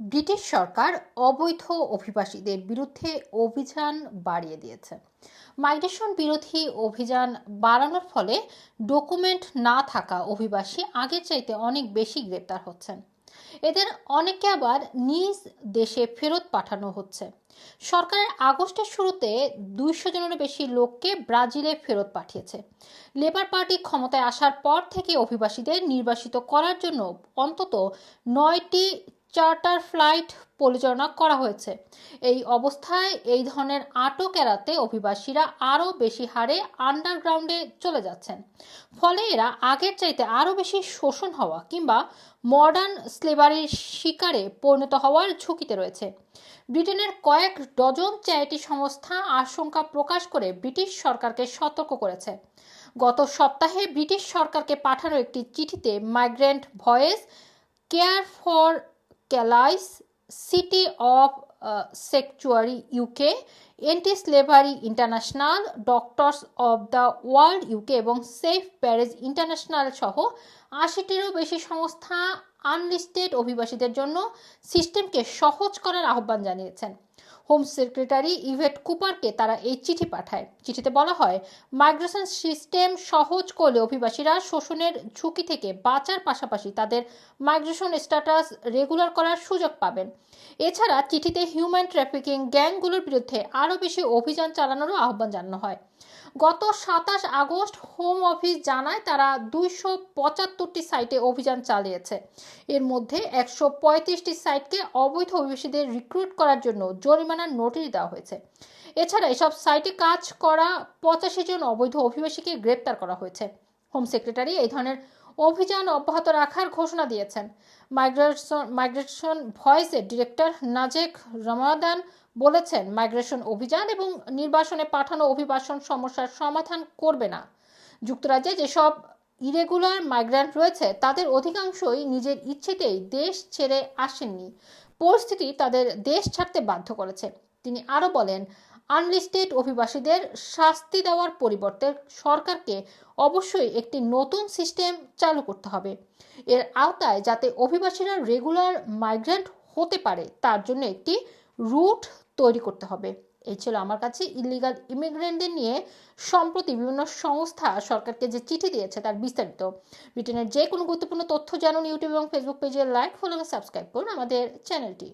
British সরকার অবৈধ অভিবাসীদের বিরুদ্ধে অভিযান বাড়িয়ে দিয়েছে। মাইগ্রেশন বিরোধী অভিযান বাড়ানোর ফলে ডকুমেন্ট না থাকা অভিবাসী আগের চাইতে অনেক বেশি গ্রেপ্তার হচ্ছেন। এদের অনেকে আবার নিজ দেশে ফেরত পাঠানো হচ্ছে। সরকারের আগস্টের শুরুতে দুইশো জনেরও বেশি লোককে ব্রাজিলে ফেরত পাঠিয়েছে। লেবার পার্টি ক্ষমতায় আসার পর থেকে অভিবাসীদের নির্বাসিত করার জন্য অন্তত নয়টি চার্টার ফ্লাইট পরিচালনা করা হয়েছে। এই অবস্থায় এই ধরনের আটক এড়াতে অভিবাসীরা আরও বেশি হারে আন্ডারগ্রাউন্ডে চলে যাচ্ছেন। ফলে এরা আগের চাইতে আরও বেশি শোষণ হওয়া কিংবা মডার্ন স্লেভারির শিকারে পরিণত হওয়ার ঝুঁকিতে রয়েছে। ব্রিটেনের কয়েক ডজন চ্যারিটি সংস্থা আশঙ্কা প্রকাশ করে ব্রিটিশ সরকারকে সতর্ক করেছে। গত সপ্তাহে ব্রিটিশ সরকারকে পাঠানো একটি চিঠিতে migrant voice care for Calais city of sanctuary UK anti slavery international, doctors of the world UK এবং সেফ প্যারেজ ইন্টারন্যাশনাল সহ আশিটিরও বেশি সংস্থা আনলিস্টেড অভিবাসীদের জন্য সিস্টেমকে সহজ করার আহ্বান জানিয়েছেন। হোম সেক্রেটারি ইভেট কুপারকে তারা এই চিঠি পাঠায়। চিঠিতে বলা হয়, মাইগ্রেশন সিস্টেম সহজ করলে অভিবাসীরা শোষণের ঝুঁকি থেকে বাঁচার পাশাপাশি তাদের মাইগ্রেশন স্ট্যাটাস রেগুলার করার সুযোগ পাবেন। এছাড়া চিঠিতে হিউম্যান ট্রাফিকিং গ্যাংগুলোর বিরুদ্ধে আরও বেশি অভিযান চালানোরও আহ্বান জানানো হয়। গত সাতাশ আগস্ট হোম অফিস জানায়, তারা দুইশো পঁচাত্তরটি সাইটে অভিযান চালিয়েছে। এর মধ্যে একশো পঁয়ত্রিশটি সাইটকে অবৈধ অভিবাসীদের রিক্রুট করার জন্য জরিমানার নোটিশ দেওয়া হয়েছে। এছাড়া এসব সাইটে কাজ করা পঁচাশি জন অবৈধ অভিবাসীকে গ্রেপ্তার করা হয়েছে। হোম সেক্রেটারি এই ধরনের অভিযান অব্যাহত রাখার ঘোষণা দিয়েছেন। মাইগ্রেশন মাইগ্রেশন ভয়েসের ডিরেক্টর নাজেক রমাদান বলেছেন, মাইগ্রেশন অভিযান এবং নির্বাসনে পাঠানো অভিবাসন সমস্যার সমাধান করবে না। যুক্তরাজ্যে যেসব ইরেগুলার মাইগ্রেন্ট রয়েছে, তাদের অধিকাংশই নিজের ইচ্ছেতেই দেশ ছেড়ে আসেননি। পরিস্থিতি তাদের দেশ ছাড়তে বাধ্য করেছে। তিনি আরও বলেন, আনলিস্টেড অভিবাসীদের শাস্তি দেওয়ার পরিবর্তে সরকারকে অবশ্যই একটি নতুন সিস্টেম চালু করতে হবে। এর আওতায় যাতে অভিবাসীরা রেগুলার মাইগ্রেন্ট হতে পারে, তার জন্য একটি রুট তৈরি করতে হবে। এই ছিল আমার কাছে ইলিগাল ইমিগ্রেন্টদের নিয়ে সম্প্রতি বিভিন্ন সংস্থা সরকারকে যে চিঠি দিয়েছে তার বিস্তারিত। ব্রিটেনের যে কোনো গুরুত্বপূর্ণ তথ্য জানুন ইউটিউব এবং ফেসবুক পেজে লাইক ফলো এবং সাবস্ক্রাইব করুন আমাদের চ্যানেলটি